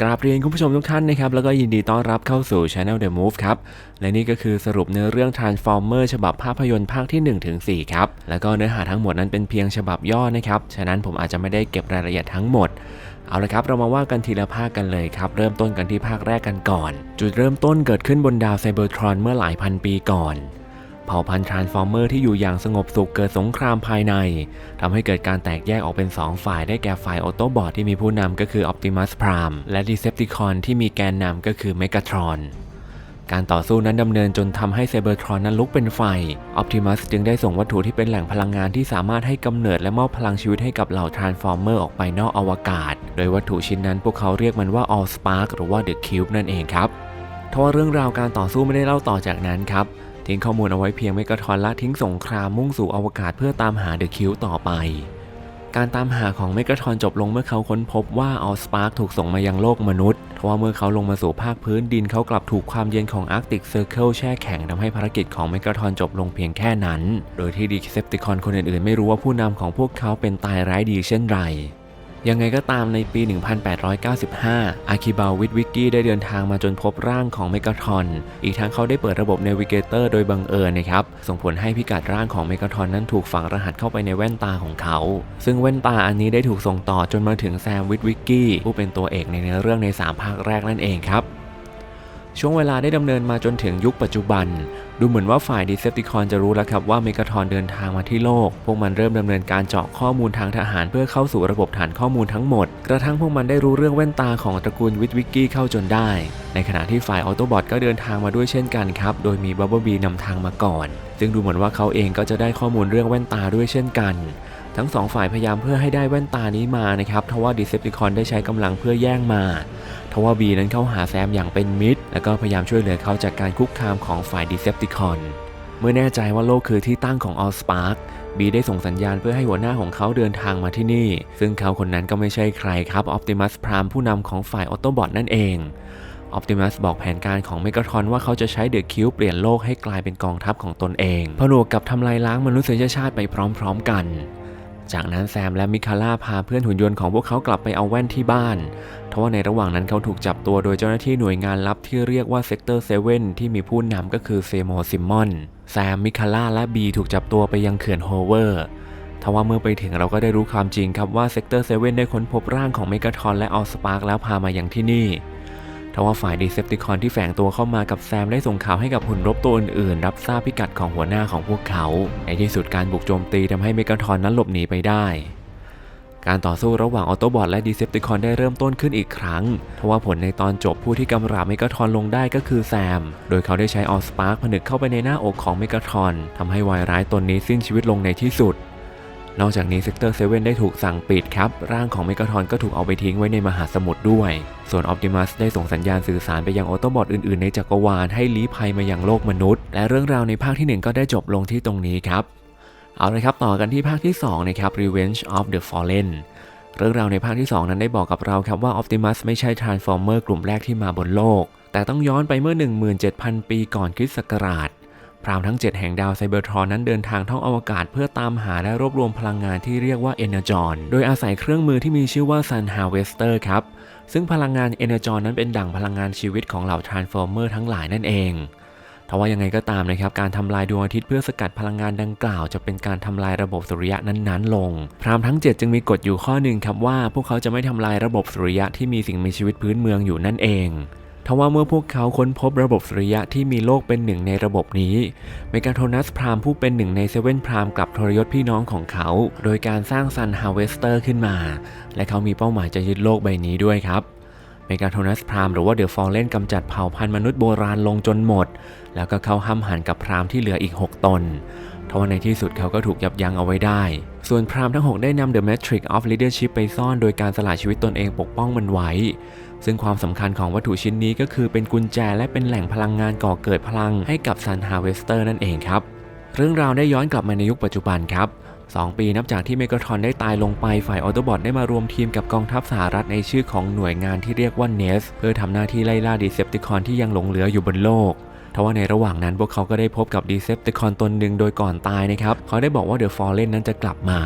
กราบเรียนคุณผู้ชมทุกท่านนะครับ แล้วก็ยินดีต้อนรับเข้าสู่ Channel The Move ครับ และนี่ก็คือสรุปเนื้อเรื่อง Transformer ฉบับภาพยนตร์ภาคที่ 1-4ครับ แล้วก็เนื้อหาทั้งหมดนั้นเป็นเพียงฉบับย่อนะครับ ฉะนั้นผมอาจจะไม่ได้เก็บรายละเอียดทั้งหมดเอาละครับ เรามาว่ากันทีละภาคกันเลยครับ เริ่มต้นกันที่ภาคแรกกันก่อน จุดเริ่มต้นเกิดขึ้นบนดาวไซเบอร์ทรอนเมื่อหลายพันปีก่อน เผ่าพันธุ์ทรานส์ฟอร์เมอร์ที่อยู่อย่างสงบสุขเกิดสงครามภายในทำให้เกิดการแตกแยกออกเป็น 2 ฝ่ายได้แก่ฝ่ายออโตบอทที่มีผู้นำก็คือ Optimus Prime และ Decepticon ที่มีแกนนำก็คือ Megatron การต่อสู้นั้นดำเนินจนทำให้ไซเบอร์ทรอนนั้นลุกเป็นไฟ Optimus จึงได้ส่งวัตถุที่เป็นแหล่งพลังงานที่สามารถให้กำเนิดและมอบพลังชีวิตให้กับเหล่า Transformer อร์ออกไปนอกอวกาศ โดยวัตถุชิ้นนั้นพวกเขาเรียกมันว่า All Spark หรือว่า The Cube นั่นเองครับทว่าเรื่องราวการต่อสู้ไม่ได้เล่าต่อจากนั้นครับ ทิ้งข้อมูลเอาไว้เพียงเมกระทอนละทิ้งสงครามมุ่งสู่อวกาศเพื่อตามหาเดอะคิวต่อไป การตามหาของเมกะทอนจบลงเมื่อเขาค้นพบว่าออสปาร์กถูกส่งมายังโลกมนุษย์ทว่าเมื่อเขาลงมาสู่ภาคพื้นดินเขากลับถูกความเย็นของอาร์กติกเซอร์เคิลแช่แข็งทำให้ภารกิจของเมกะทอนจบลงเพียงแค่นั้น โดยที่ดีเซปติคอนคนอื่นๆ ไม่รู้ว่าผู้นำของพวกเขาเป็นตายร้ายดีเช่นไร ยังไงก็ตามในปี 1895 อาคิบาวิดวิกกี้ได้เดินทางมาจนพบร่างของเมกาทอน อีกทั้งเขาได้เปิดระบบเนวิเกเตอร์โดยบังเอิญนะครับ ส่งผลให้พิกัดร่างของเมกาทอนนั้นถูกฝังรหัสเข้าไปในแว่นตาของเขา ซึ่งแว่นตาอันนี้ได้ถูกส่งต่อจนมาถึงแซมวิดวิกกี้ผู้เป็นตัวเอกในเนื้อเรื่องใน 3 ภาคแรกนั่นเองครับช่วงเวลาได้ดำเนินมาจนถึงยุคปัจจุบัน ดูเหมือนว่าฝ่ายดีเซปติคอนจะรู้แล้วครับว่าเมกาทอนเดินทางมาที่โลก พวกมันเริ่มดำเนินการเจาะข้อมูลทางทหารเพื่อเข้าสู่ระบบฐานข้อมูลทั้งหมด กระทั่งพวกมันได้รู้เรื่องแว่นตาของตระกูลวิทวิกกี้เข้าจนได้ ในขณะที่ฝ่ายออโตบอทก็เดินทางมาด้วยเช่นกันครับ โดยมีบับเบิลบีนำทางมาก่อน ซึ่งดูเหมือนว่าเขาเองก็จะได้ข้อมูลเรื่องแว่นตาด้วยเช่นกันทั้งสองฝ่ายพยายามเพื่อให้ได้แว่นตานี้มานะครับ ทว่าดีเซปติคอนได้ใช้กำลังเพื่อแย่งมา ทว่าบีนั้นเข้าหาแซมอย่างเป็นมิตร แล้วก็พยายามช่วยเหลือเขาจากการคุกคามของฝ่ายดีเซปติคอนเมื่อแน่ใจว่าโลกคือที่ตั้งของออสปาร์คบีได้ส่งสัญญาณเพื่อให้หัวหน้าของเขาเดินทางมาที่นี่ ซึ่งเขาคนนั้นก็ไม่ใช่ใครครับออปติมัสพรามผู้นำของฝ่ายออโตบอทนั่นเองออปติมัสบอกแผนการของเมกาทอนว่าเขาจะใช้เดอะคิวเปลี่ยนโลกให้กลายเป็นกองทัพของตนเอง ผนวกกับทำลายล้างมนุษยชาติไปพร้อม ๆ กัน จากนั้นแซมและมิคาร่าพาเพื่อนหุ่นยนต์ของพวกเขากลับไปเอาแว่นที่บ้าน ทว่าในระหว่างนั้นเขาถูกจับตัวโดยเจ้าหน้าที่หน่วยงานลับที่เรียกว่าเซกเตอร์เซเว่นที่มีผู้นำก็คือเซโมซิมอน แซม มิคาร่าและบีถูกจับตัวไปยังเขื่อนโฮเวอร์ทว่าเมื่อไปถึงเราก็ได้รู้ความจริงครับว่าเซกเตอร์เซเว่นได้ค้นพบร่างของเมกาทอนและออสปาร์กแล้วพามายังที่นี่ ทว่าฝ่ายดีเซปติคอนที่แฝงตัวเข้ามากับแซมได้ส่งข่าวให้กับหุ่นรบตัวอื่นๆ รับทราบพิกัดของหัวหน้าของพวกเขา ในที่สุดการบุกโจมตีทำให้เมกาทรอนนั้นหลบหนีไปได้การต่อสู้ระหว่างออโตบอทและดีเซปติคอนได้เริ่มต้นขึ้นอีกครั้ง ทว่าผลในตอนจบผู้ที่กำราบเมกาทรอนลงได้ก็คือแซม โดยเขาได้ใช้ออสปาร์คผนึกเข้าไปในหน้าอกของเมกาทรอนทำให้วายร้ายตนนี้สิ้นชีวิตลงในที่สุด นอกจากนี้เซกเตอร์เซเว่นได้ถูกสั่งปิดครับ ร่างของเมกาทอนก็ถูกเอาไปทิ้งไว้ในมหาสมุทรด้วย ส่วนออ t ติมัสได้ส่งสัญญาณสื่อสารไปยังออโตบอทอื่นๆ ในจักรวาลให้ลี้ภัยมายังโลกมนุษย์ และเรื่องราวในภาคที่ 1 ก็ได้จบลงที่ตรงนี้ครับ เอาละครับต่อกันที่ภาคที่ 2 นะครับ Revenge of the Fallen เรื่องราวในภาคที่ 2 นั้นได้บอกกับเราครับว่า Optimus ไม่ใช่ Transformer กลุ่มแรกที่มาบนโลก แต่ต้องย้อนไปเมื่อ 17,000 ปีก่อนคริสต์ศักราช พรามทั้ง 7 แห่งดาวไซเบอร์ทรอนนั้นเดินทางท่องอวกาศเพื่อตามหาและรวบรวมพลังงานที่เรียกว่า Energon โดยอาศัยเครื่องมือที่มีชื่อว่า Sun Harvester ครับ ซึ่งพลังงาน Energon นั้นเป็นดั่งพลังงานชีวิตของเหล่า Transformer ทั้งหลายนั่นเองทว่ายังไงก็ตามนะครับการทำลายดวงอาทิตย์เพื่อสกัดพลังงานดังกล่าว จะเป็นการทำลายระบบสุริยะนั้นๆ ลง พรามทั้ง 7 จึงมีกฎอยู่ข้อหนึ่งครับว่า พวกเขาจะไม่ทำลายระบบสุริยะที่มีสิ่งมีชีวิตพื้นเมืองอยู่นั่นเอง ทว่าเมื่อพวกเขาค้นพบระบบสุริยะที่มีโลกเป็นหนึ่งในระบบนี้เมกาโทนัสพรามผู้เป็นหนึ่งในเซเว่นพรามกลับทรยศพี่น้องของเขา โดยการสร้างซันฮาวเวสเตอร์ขึ้นมา และเขามีเป้าหมายจะยึดโลกใบนี้ด้วยครับเมกาโทนัสพรามหรือว่าเดอะฟอลเลนกำจัดเผ่าพันธุ์มนุษย์โบราณลงจนหมด แล้วก็เข้าห้ามหันกับพรามที่เหลืออีก 6 ตนทว่าในที่สุดเขาก็ถูกยับยั้งเอาไว้ได้ ส่วนพรามทั้ง 6 ได้นำ The Matrix of Leadership ไปซ่อนโดยการสละชีวิตตนเองปกป้องมันไว้ ซึ่งความสำคัญของวัตถุชิ้นนี้ก็คือเป็นกุญแจและเป็นแหล่งพลังงานก่อเกิดพลังให้กับ Sun Harvester นั่นเองครับ เรื่องราวได้ย้อนกลับมาในยุคปัจจุบันครับ2 ปีนับจากที่เมก a ทรอนได้ตายลงไปฝ่ายออโตบอทได้มารวมทีมกับกองทัพสหรัฐในชื่อของหน่วยงานที่เรียกว่า NES เพื่อทำหน้าที่ไล่ล่าดีเซปติคอนที่ยังหลงเหลืออยู่บนโลกทว่าในระหว่างนั้นพวกเขาก็ได้พบกับดีเซปติคอนตนหนึ่งโดยก่อนตายนะครับ เขาได้บอกว่าเดอะฟอลเลนนั้นจะกลับมา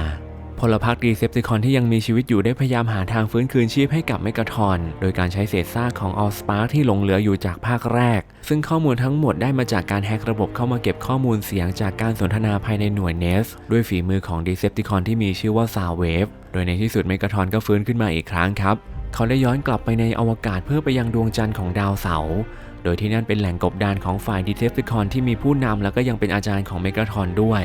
พลพรรคดีเซปติคอนที่ยังมีชีวิตอยู่ได้พยายามหาทางฟื้นคืนชีพให้กับเมกาทอน โดยการใช้เศษซากของออสปาร์ที่หลงเหลืออยู่จากภาคแรก ซึ่งข้อมูลทั้งหมดได้มาจากการแฮกระบบเข้ามาเก็บข้อมูลเสียงจากการสนทนาภายในหน่วยเนส ด้วยฝีมือของดีเซปติคอนที่มีชื่อว่าซาวเวฟ โดยในที่สุดเมกาทอนก็ฟื้นขึ้นมาอีกครั้งครับ เขาได้ย้อนกลับไปในอวกาศเพื่อไปยังดวงจันทร์ของดาวเสาร์โดยที่นั่นเป็นแหล่งกบดานของฝ่ายดีเซปติคอนที่มีผู้นำแล้วก็ยังเป็นอาจารย์ของเมกาทอนด้วย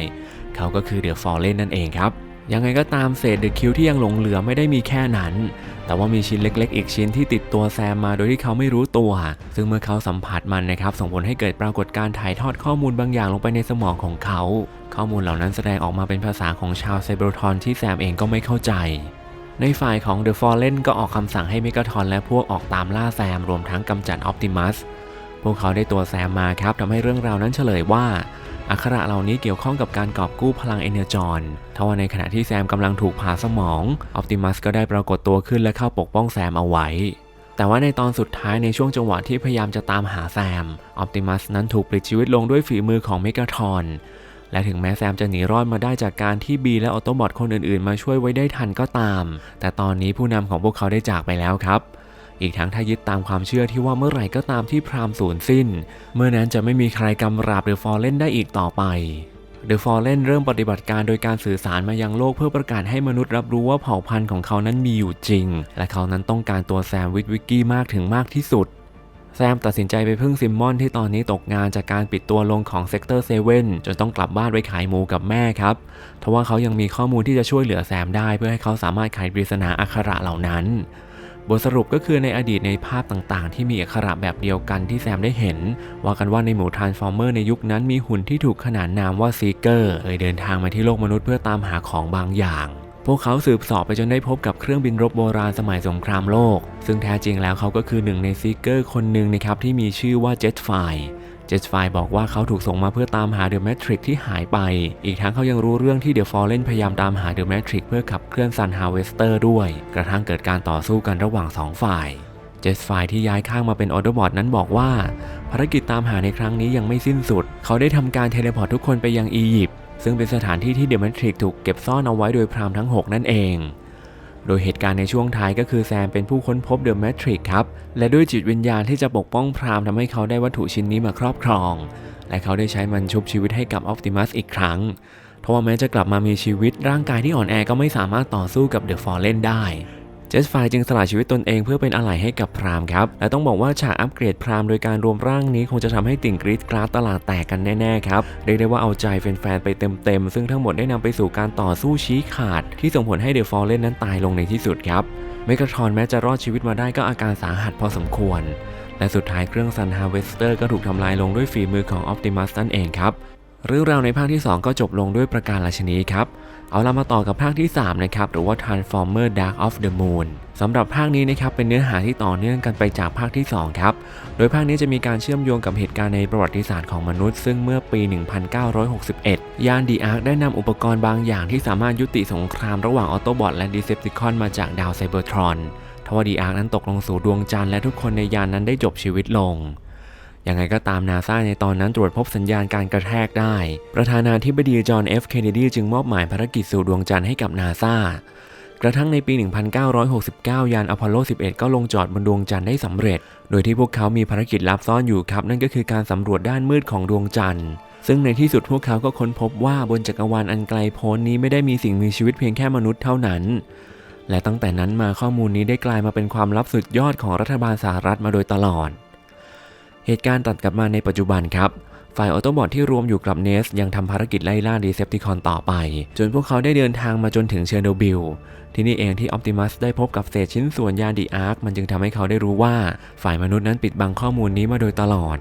เขาก็คือเดอะฟอลเลนนั่นเองครับ ยังไงก็ตามเศษเดอะคิวที่ยังหลงเหลือไม่ได้มีแค่นั้น แต่ว่ามีชิ้นเล็ก ๆ อีกชิ้นที่ติดตัวแซมมาโดยที่เขาไม่รู้ตัว ซึ่งเมื่อเขาสัมผัสมันนะครับส่งผลให้เกิดปรากฏการ์ถ่ายทอดข้อมูลบางอย่างลงไปในสมองของเขา ข้อมูลเหล่านั้นแสดงออกมาเป็นภาษาของชาวไซเบอร์ทอนที่แซมเองก็ไม่เข้าใจ ในฝ่ายของ The Fallen ก็ออกคำสั่งให้เมกาทอนและพวกออกตามล่าแซมรวมทั้งกำจัดออ t ติมัส พวกเขาได้ตัวแซมมาครับทำให้เรื่องราวนั้นเฉลยว่าอักขระเหล่านี้เกี่ยวข้องกับการกอบกู้พลังเอเนอร์จอนทว่าในขณะที่แซมกำลังถูกผ่าสมองออ t ติมัสก็ได้ปรากฏตัวขึ้นและเข้าปกป้องแซมเอาไว้ แต่ว่าในตอนสุดท้ายในช่วงจังหวะที่พยายามจะตามหาแซมออ t ติมัสนั้นถูกปลิดชีวิตลงด้วยฝีมือของเมกาทอนและถึงแม้แซมจะหนีรอดมาได้จากการที่บีและออโตบอทคนอื่นๆ มาช่วยไว้ได้ทันก็ตาม แต่ตอนนี้ผู้นำของพวกเขาได้จากไปแล้วครับ อีกทั้งถ้ายึดตามความเชื่อที่ว่าเมื่อไหร่ก็ตามที่พรามสูญสิ้น เมื่อนั้นจะไม่มีใครกำราบเดอะฟอลเลนได้อีกต่อไปเดอะฟอลเลนเริ่มปฏิบัติการโดยการสื่อสารมายังโลกเพื่อประกาศให้มนุษย์รับรู้ว่าเผ่าพันธุ์ของเขานั้นมีอยู่จริง และเขานั้นต้องการตัวแซมวิทวิกกี้มากถึงมากที่สุด แซมตัดสินใจไปพึ่งซิมมอนที่ตอนนี้ตกงานจากการปิดตัวลงของเซกเตอร์เซเว่นจนต้องกลับบ้านไปขายหมูกับแม่ครับทว่าเขายังมีข้อมูลที่จะช่วยเหลือแซมได้เพื่อให้เขาสามารถไขปริศนาอักขระเหล่านั้น บทสรุปก็คือในอดีตในภาพต่างๆ ที่มีอักขระแบบเดียวกันที่แซมได้เห็น ว่ากันว่าในหมู่ทรานส์ฟอร์เมอร์ในยุคนั้นมีหุ่นที่ถูกขนานนามว่าซีเกอร์เคยเดินทางมาที่โลกมนุษย์เพื่อตามหาของบางอย่างพวกเขาสืบสอบไปจนได้พบกับเครื่องบินรบโบราณสมัยสงครามโลก ซึ่งแท้จริงแล้วเขาก็คือหนึ่งในซีเกอร์คนหนึ่งนะครับที่มีชื่อว่าเจ็ตไฟ จ็ตไฟบอกว่าเขาถูกส่งมาเพื่อตามหาเดอะแมทริกที่หายไป อีกทั้งเขายังรู้เรื่องที่เดอะฟอลเลนพยายามตามหาเดอะแมทริกเพื่อขับเคลื่อนซันฮาเวสเตอร์ด้วย กระทั่งเกิดการต่อสู้กันระหว่างสองฝ่ายเจสไฟที่ย้ายข้างมาเป็นออเดอร์บอทนั้นบอกว่า ภารกิจตามหาในครั้งนี้ยังไม่สิ้นสุด เขาได้ทำการเทเลพอร์ตทุกคนไปยังอียิปต์ซึ่งเป็นสถานที่ที่เดอะแมทริกถูกเก็บซ่อนเอาไว้โดยพรามทั้ง 6 นั่นเอง โดยเหตุการณ์ในช่วงท้ายก็คือแซมเป็นผู้ค้นพบเดอะแมทริกครับ และด้วยจิตวิญญาณที่จะปกป้องพรามทำให้เขาได้วัตถุชิ้นนี้มาครอบครอง และเขาได้ใช้มันชุบชีวิตให้กับออฟติมัสอีกครั้งทว่าแม้จะกลับมามีชีวิตร่างกายที่อ่อนแอก็ไม่สามารถต่อสู้กับเดอะฟอร์เลนได้ จสไฟจึงสละชีวิตตนเองเพื่อเป็นอะไหล่ให้กับพรามครับ และต้องบอกว่าฉากอัปเกรดพรามโดยการรวมร่างนี้คงจะทำให้ติ่งกรีดกราดตลาดแตกกันแน่ๆครับ เรียกได้ว่าเอาใจแฟนๆไปเต็มๆ ซึ่งทั้งหมดได้นำไปสู่การต่อสู้ชี้ขาด ที่ส่งผลให้เดอะฟอลเลนนั้นตายลงในที่สุดครับเมกาทรอนแม้จะรอดชีวิตมาได้ก็อาการสาหัสพอสมควร และสุดท้ายเครื่องซันฮาเวสเตอร์ก็ถูกทำลายลงด้วยฝีมือของออ t ติมัสนั่นเองครับ เรื่องราวในภาคที่ 2 ก็จบลงด้วยประการราชนีครับ เอาเรามาต่อกับภาคที่ 3 นะครับ หรือว่า Transformer Dark of the Moon สำหรับภาคนี้นะครับเป็นเนื้อหาที่ต่อเนื่องกันไปจากภาคที่ 2 ครับ โดยภาคนี้จะมีการเชื่อมโยงกับเหตุการณ์ในประวัติศาสตร์ของมนุษย์ ซึ่งเมื่อปี 1961 ยานดีอาร์คได้นำอุปกรณ์บางอย่างที่สามารถยุติสงครามระหว่างออโตบอทและดีเซปติคอนมาจากดาวไซเบอร์ทรอนทว่าดีอาร์คนั้นตกลงสู่ดวงจันทร์และทุกคนในยานนั้นได้จบชีวิตลง ยังไงก็ตามนาซาในตอนนั้นตรวจพบสัญญาณการกระแทกได้ ประธานาธิบดีจอห์นเอฟเคนเนดีจึงมอบหมายภารกิจสู่ดวงจันทร์ให้กับนาซากระทั่งในปี 1969 ยานอพอลโล 11 ก็ลงจอดบนดวงจันทร์ได้สำเร็จ โดยที่พวกเขามีภารกิจลับซ่อนอยู่ครับ นั่นก็คือการสำรวจด้านมืดของดวงจันทร์ ซึ่งในที่สุดพวกเขาก็ค้นพบว่าบนจักรวาลอันไกลโพ้นนี้ไม่ได้มีสิ่งมีชีวิตเพียงแค่มนุษย์เท่านั้น และตั้งแต่นั้นมาข้อมูลนี้ได้กลายมาเป็นความลับสุดยอดของรัฐบาลสหรัฐมาโดยตลอด เหตุการณ์ตัดกลับมาในปัจจุบันครับ ฝ่ายออโตบอทที่รวมอยู่กับเนส ยังทำภารกิจไล่ล่าดีเซปติคอนต่อไป จนพวกเขาได้เดินทางมาจนถึงเชอร์โนบิล ที่นี่เองที่ออ t ติมัสได้พบกับเศษชิ้นส่วนยานดีอาร์คมันจึงทำให้เขาได้รู้ว่า ฝ่ายมนุษย์นั้นปิดบังข้อมูลนี้มาโดยตลอด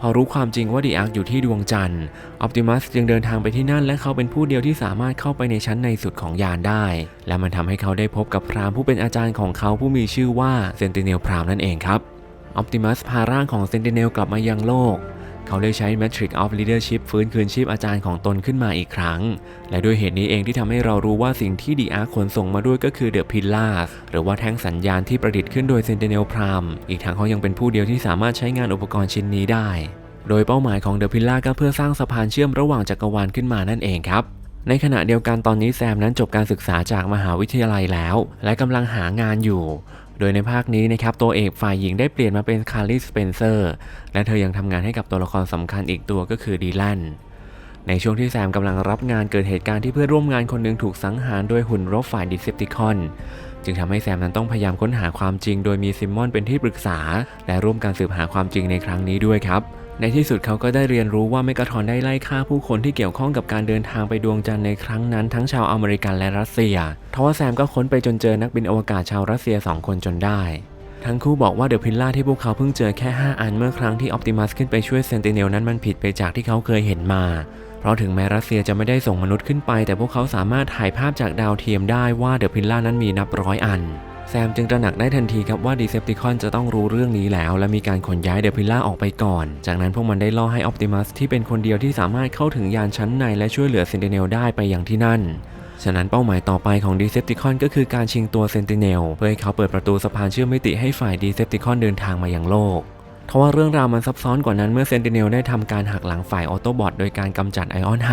พอรู้ความจริงว่าดีอาร์คอยู่ที่ดวงจันทร์ ออ t ติมัสจึงเดินทางไปที่นั่นและเขาเป็นผู้เดียวที่สามารถเข้าไปในชั้นในสุดของยานได้ และมันทำให้เขาได้พบกับพรามผู้เป็นอาจารย์ของเขาผู้มีชื่อว่าเซนติเนลพรามนั่นเองครับ ออ t ติมัสพาร่างของเซนติเนลกลับมายังโลก เขาได้ใช้ Matrix of Leadership ฟื้นคืนชีพอาจารย์ของตนขึ้นมาอีกครั้ง และด้วยเหตุนี้เองที่ทำให้เรารู้ว่าสิ่งที่ดีอาร์ขนส่งมาด้วยก็คือ The Pillars หรือว่าแท่งสัญญาณที่ประดิษฐ์ขึ้นโดย Sentinel Prime อีกทั้งเขายังเป็นผู้เดียวที่สามารถใช้งานอุปกรณ์ชิ้นนี้ได้ โดยเป้าหมายของ The Pillar ก็เพื่อสร้างสะพานเชื่อมระหว่างจักรวาลขึ้นมานั่นเองครับในขณะเดียวกันตอนนี้แซมนั้นจบการศึกษาจากมหาวิทยาลัยแล้ว และกำลังหางานอยู่ โดยในภาคนี้นะครับตัวเอกฝ่ายหญิงได้เปลี่ยนมาเป็นคาร์ลีสเปนเซอร์และเธอยังทำงานให้กับตัวละครสำคัญอีกตัวก็คือดีแลนในช่วงที่แซมกำลังรับงานเกิดเหตุการณ์ที่เพื่อนร่วมงานคนหนึ่งถูกสังหารโดยหุ่นรบฝ่ายดิเซปติคอน จึงทำให้แซมนั้นต้องพยายามค้นหาความจริง โดยมีซิมมอนเป็นที่ปรึกษา และร่วมการสืบหาความจริงในครั้งนี้ด้วยครับ ในที่สุดเขาก็ได้เรียนรู้ว่าเมกาทรอนได้ไล่ฆ่าผู้คนที่เกี่ยวข้องกับการเดินทางไปดวงจันทร์ในครั้งนั้นทั้งชาวอเมริกันและรัสเซีย ทว่าแซมก็ค้นไปจนเจอนักบินอวกาศชาวรัสเซียสองคนจนได้ ทั้งคู่บอกว่าเดอะพิลล่าที่พวกเขาเพิ่งเจอแค่ 5 อันเมื่อครั้งที่ออ t ติมัสขึ้นไปช่วยเซนติเนลนั้นมันผิดไปจากที่เขาเคยเห็นมา เพราะถึงแม้รัสเซียจะไม่ได้ส่งมนุษย์ขึ้นไป แต่พวกเขาสามารถถ่ายภาพจากดาวเทียมได้ว่าเดอะพิลล่านั้นมีนับร้อยอัน แซมจึงตระหนักได้ทันทีครับว่าดีเซปติคอนจะต้องรู้เรื่องนี้แล้ว และมีการขนย้ายเดอะพิล่าออกไปก่อน จากนั้นพวกมันได้ล่อให้ออปติมัสที่เป็นคนเดียวที่สามารถเข้าถึงยานชั้นในและช่วยเหลือเซนติเนลได้ไปอย่างที่นั่นฉะนั้นเป้าหมายต่อไปของดีเซปติคอนก็คือการชิงตัวเซนติเนลเพื่อให้เขาเปิดประตูสะพานเชื่อมมิติให้ฝ่ายดีเซปติคอนเดินทางมายังโลก ทว่าเรื่องราวมันซับซ้อนกว่านั้นเมื่อ Sentinel ได้ทำการหักหลังฝ่าย Autobot โดยการกำจัดไอออนไฮ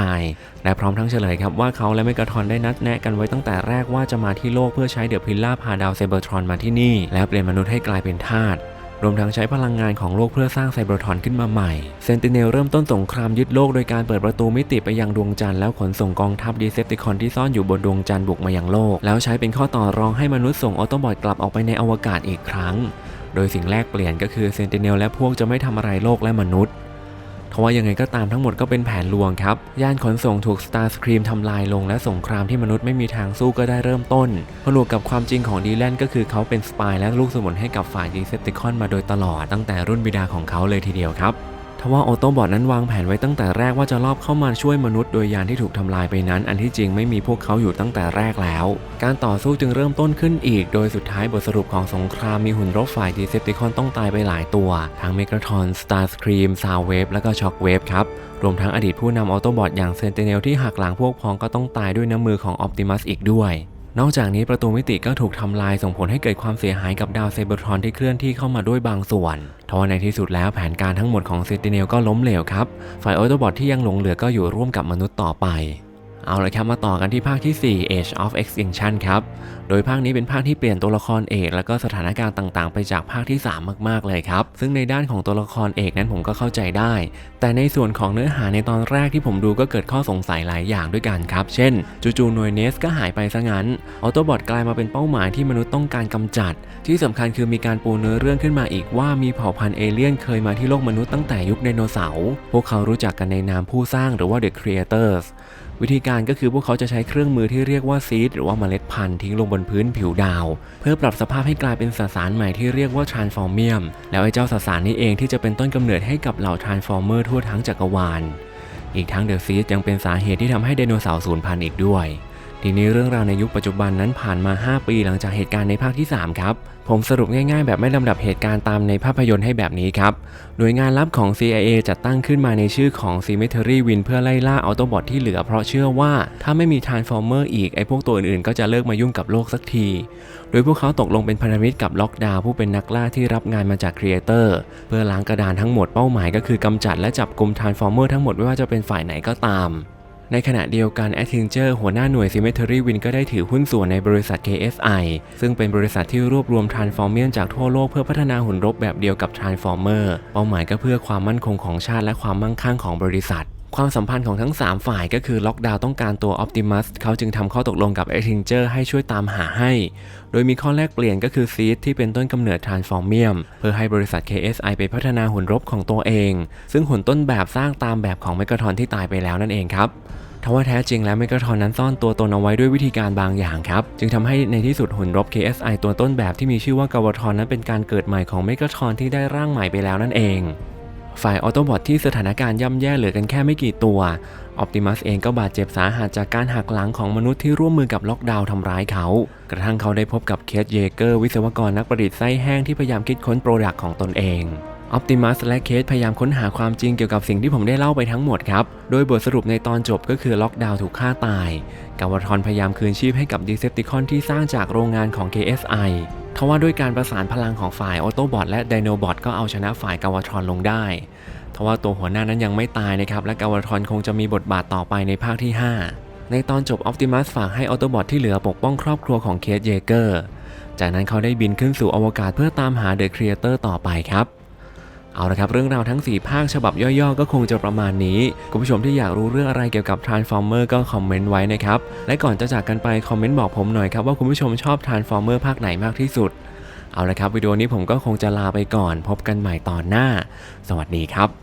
และพร้อมทั้งเฉลยครับว่าเขาและเมกาทรอนได้นัดแนะกันไว้ตั้งแต่แรกว่าจะมาที่โลกเพื่อใช้เดอะพิลล่าพาดาวเซเบอร์ทรอนมาที่นี่ และเปลี่ยนมนุษย์ให้กลายเป็นทาสรวมทั้งใช้พลังงานของโลกเพื่อสร้างไซเบอร์ทรอนขึ้นมาใหม่ เซนติเนลเริ่มต้นสงครามยึดโลกโดยการเปิดประตูมิติไปยังดวงจันทร์แล้วขนส่งกองทัพดีเซปติคอนที่ซ่อนอยู่บนดวงจันทร์บุกมายังโลก แล้วใช้เป็นข้อต่อรองให้มนุษย์ส่งออโตบอทกลับออกไปในอวกาศอีกครั้ง โดยสิ่งแรกเปลี่ยนก็คือเซนติเนลและพวกจะไม่ทำอะไรโลกและมนุษย์ทว่ายังไงก็ตามทั้งหมดก็เป็นแผนลวงครับ ย่านขนส่งถูกสตาร์สครีมทำลายลงและสงครามที่มนุษย์ไม่มีทางสู้ก็ได้เริ่มต้น ผนวกกับความจริงของดีแลนก็คือเขาเป็นสปายและลูกสมุนให้กับฝ่ายดีเซปติคอนมาโดยตลอดตั้งแต่รุ่นบิดาของเขาเลยทีเดียวครับ ทว่าออโตบอทนั้นวางแผนไว้ตั้งแต่แรกว่าจะลอบเข้ามาช่วยมนุษย์โดยยานที่ถูกทำลายไปนั้น อันที่จริงไม่มีพวกเขาอยู่ตั้งแต่แรกแล้ว การต่อสู้จึงเริ่มต้นขึ้นอีก โดยสุดท้ายบทสรุปของสงครามมีหุ่นรบฝ่ายดีเซปติคอนต้องตายไปหลายตัว ทั้งเมกาทอนสตาร์สครีมซาวเวฟและก็ช็อคเวฟครับ รวมทั้งอดีตผู้นำออโตบอทอย่างเซนติเนลที่หักหลังพวกพ้องก็ต้องตายด้วยน้ำมือของออ t ติมัสอีกด้วย นอกจากนี้ประตูมิติก็ถูกทำลายส่งผลให้เกิดความเสียหายกับดาวเซเบอร์ทรอนที่เคลื่อนที่เข้ามาด้วยบางส่วนทว่าในที่สุดแล้วแผนการทั้งหมดของเซติเนลก็ล้มเหลวครับ ฝ่ายออโตบอทที่ยังหลงเหลือก็อยู่ร่วมกับมนุษย์ต่อไป เอาละครับมาต่อกันที่ภาคที่ 4 Age of Extinction ครับ โดยภาคนี้เป็นภาคที่เปลี่ยนตัวละครเอกแล้วก็สถานการณ์ต่างๆ ไปจากภาคที่ 3 มากๆเลยครับ ซึ่งในด้านของตัวละครเอกนั้นผมก็เข้าใจได้ แต่ในส่วนของเนื้อหาในตอนแรกที่ผมดูก็เกิดข้อสงสัยหลายอย่างด้วยกันครับ เช่น จู่ๆหน่วยเนสก็หายไปซะงั้น ออโตบอทกลายมาเป็นเป้าหมายที่มนุษย์ต้องการกำจัด ที่สำคัญคือมีการปูเนื้อเรื่องขึ้นมาอีกว่ามีเผ่าพันธุ์เอเลี่ยนเคยมาที่โลกมนุษย์ตั้งแต่ยุคไดโนเสาร์ พวกเขารู้จักกันในนามผู้สร้างหรือว่า The Creators วิธีการก็คือพวกเขาจะใช้เครื่องมือที่เรียกว่าซีดหรือว่าเมล็ดพันธุ์ทิ้งลงบนพื้นผิวดาว เพื่อปรับสภาพให้กลายเป็นสสารใหม่ที่เรียกว่าทรานส์ฟอร์เมียมแล้วไอ้เจ้าสสารนี้เองที่จะเป็นต้นกำเนิดให้กับเหล่าทรานส์ฟอร์เมอร์ทั่วทั้งจักรวาล อีกทั้งเดอะซีดยังเป็นสาเหตุที่ทำให้ไดโนเสาร์สูญพันธุ์อีกด้วย ทีนี้เรื่องราวในยุคปัจจุบันนั้นผ่านมา 5 ปีหลังจากเหตุการณ์ในภาคที่ 3 ครับ ผมสรุปง่ายๆ แบบไม่ลำดับเหตุการณ์ตามในภาพยนตร์ให้แบบนี้ครับ หน่วยงานลับของ CIA จัดตั้งขึ้นมาในชื่อของ Cemetery Win เพื่อไล่ล่าออโตบอทที่เหลือเพราะเชื่อว่าถ้าไม่มี Transformer อีกไอ้พวกตัวอื่นๆ ก็จะเลิกมายุ่งกับโลกสักที โดยพวกเขาตกลงเป็นพันธมิตรกับล็อกดาวผู้เป็นนักล่าที่รับงานมาจาก Creator เพื่อล้างกระดานทั้งหมดเป้าหมายก็คือกำจัดและจับกลุ่ม Transformer ทั้งหมดไม่ว่าจะเป็นฝ่ายไหนก็ตาม ในขณะเดียวกันแอทิงเจอร์หัวหน้าหน่วย Cemetery Win ก็ได้ถือหุ้นส่วนในบริษัท KSI ซึ่งเป็นบริษัทที่รวบรวม Transformer จากทั่วโลกเพื่อพัฒนาหุ่นรบแบบเดียวกับ Transformer เป้าหมายก็เพื่อความมั่นคงของชาติและความมั่งคั่งของบริษัท ความสัมพันธ์ของทั้ง 3 ฝ่ายก็คือล็อกดาวต้องการตัว Optimus เขาจึงทำข้อตกลงกับ a t t i n g e r ให้ช่วยตามหาให้ โดยมีข้อแลกเปลี่ยนก็คือซีดที่เป็นต้นกำเนิด Transformium เพื่อให้บริษัท KSI ไปพัฒนาหุ่นรบของตัวเอง ซึ่งหุ่นต้นแบบสร้างตามแบบของเมกาทอนที่ตายไปแล้วนั่นเองครับทว่าแท้จริงแล้วเมกาทรอนนั้นซ่อนตัวตนเอาไว้ด้วยวิธีการบางอย่างครับ จึงทำให้ในที่สุดหุ่นรบ KSI ตัวต้นแบบที่มีชื่อว่ากาวทรอนนั้นเป็นการเกิดใหม่ของเมกาทรอนที่ได้ร่างใหม่ไปแล้วนั่นเอง ฝ่ายออโตบอทที่สถานการณ์ย่ำแย่เหลือกันแค่ไม่กี่ตัว ออ t ติมัสเองก็บาดเจ็บสาหัสจากการหักหลังของมนุษย์ที่ร่วมมือกับล็อกดาวน์ทำร้ายเขา กระทั่งเขาได้พบกับเคทเยเกอร์วิศวกรนักประดิษฐ์ไส้แห้งที่พยายามคิดค้นโปรดักต์ของตนเองออ t ติมัสและเคทพยายามค้นหาความจริงเกี่ยวกับสิ่งที่ผมได้เล่าไปทั้งหมดครับ โดยบทสรุปในตอนจบก็คือล็อกดาวน์ถูกฆ่าตาย กาวทรพยายามคืนชีพให้กับดีเซปติคอนที่สร้างจากโรงงานของ KSI าว่าด้วยการประสานพลังของฝ่ายออโตบอทและไดโนบอทก็เอาชนะฝ่ายกาวทรลงได้ทว่าตัวหัวหน้านั้นยังไม่ตายนะครับ และกาวทรคงจะมีบทบาทต่อไปในภาคที่ 5 ในตอนจบออ t ติมัสฝากให้ออโตบอทที่เหลือปกป้องครอบครัวของเคสเยเกอร์ จากนั้นเขาได้บินขึ้นสู่อวกาศเพื่อตามหาเดอะครีเอเตอร์ต่อไปครับ เอาละครับเรื่องราวทั้ง 4 ภาคฉบับย่อๆ ก็คงจะประมาณนี้ คุณผู้ชมที่อยากรู้เรื่องอะไรเกี่ยวกับ Transformer ก็คอมเมนต์ไว้นะครับ และก่อนจะจากกันไปคอมเมนต์บอกผมหน่อยครับว่าคุณผู้ชมชอบ Transformer ภาคไหนมากที่สุด เอาละครับวิดีโอนี้ผมก็คงจะลาไปก่อน พบกันใหม่ตอนหน้า สวัสดีครับ